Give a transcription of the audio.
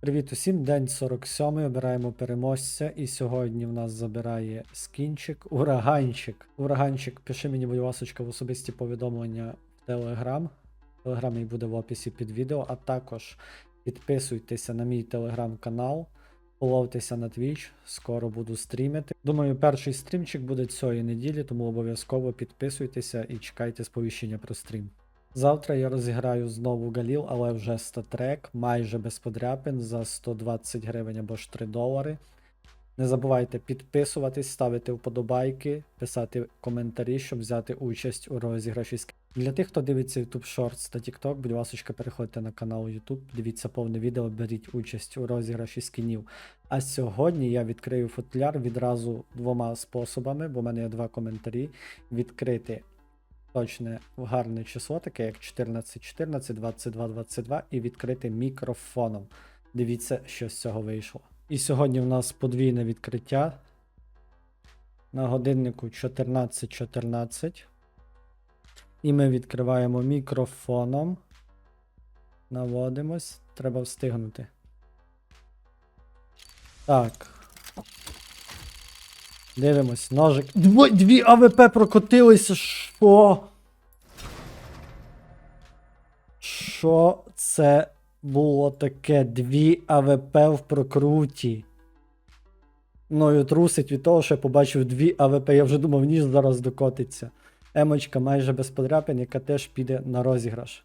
Привіт усім, день 47, обираємо переможця. І сьогодні в нас забирає скінчик, ураганчик. Ураганчик, пиши мені, будь ласочка, в особисті повідомлення в Телеграм. Телеграм мій буде в описі під відео, а також підписуйтеся на мій телеграм-канал, половтеся на Twitch, скоро буду стрімити. Думаю, перший стрімчик буде цієї неділі, тому обов'язково підписуйтеся і чекайте сповіщення про стрім. Завтра я розіграю знову Галіл, але вже статрек, майже без подряпин за 120 гривень або ж 3 долари. Не забувайте підписуватись, ставити вподобайки, писати коментарі, щоб взяти участь у розіграші. Для тих, хто дивиться YouTube Shorts та TikTok, будь ласка, переходьте на канал YouTube, дивіться повне відео, беріть участь у розіграші скінів. А сьогодні я відкрию футляр відразу двома способами, бо в мене є два коментарі. Відкрити точне гарне число, таке як 14, 14, 22, 22, і відкрити мікрофоном. Дивіться, що з цього вийшло. І сьогодні в нас подвійне відкриття. На годиннику 14, 14. І ми відкриваємо мікрофоном. Наводимось. Треба встигнути. Так. Дивимось, ножик. Дво, дві АВП прокотилися. Що? Що це було таке? Дві АВП в прокруті. Мною трусить від того, що я побачив дві АВП. Я вже думав, ніж зараз докотиться. Емочка майже без подряпин, яка теж піде на розіграш.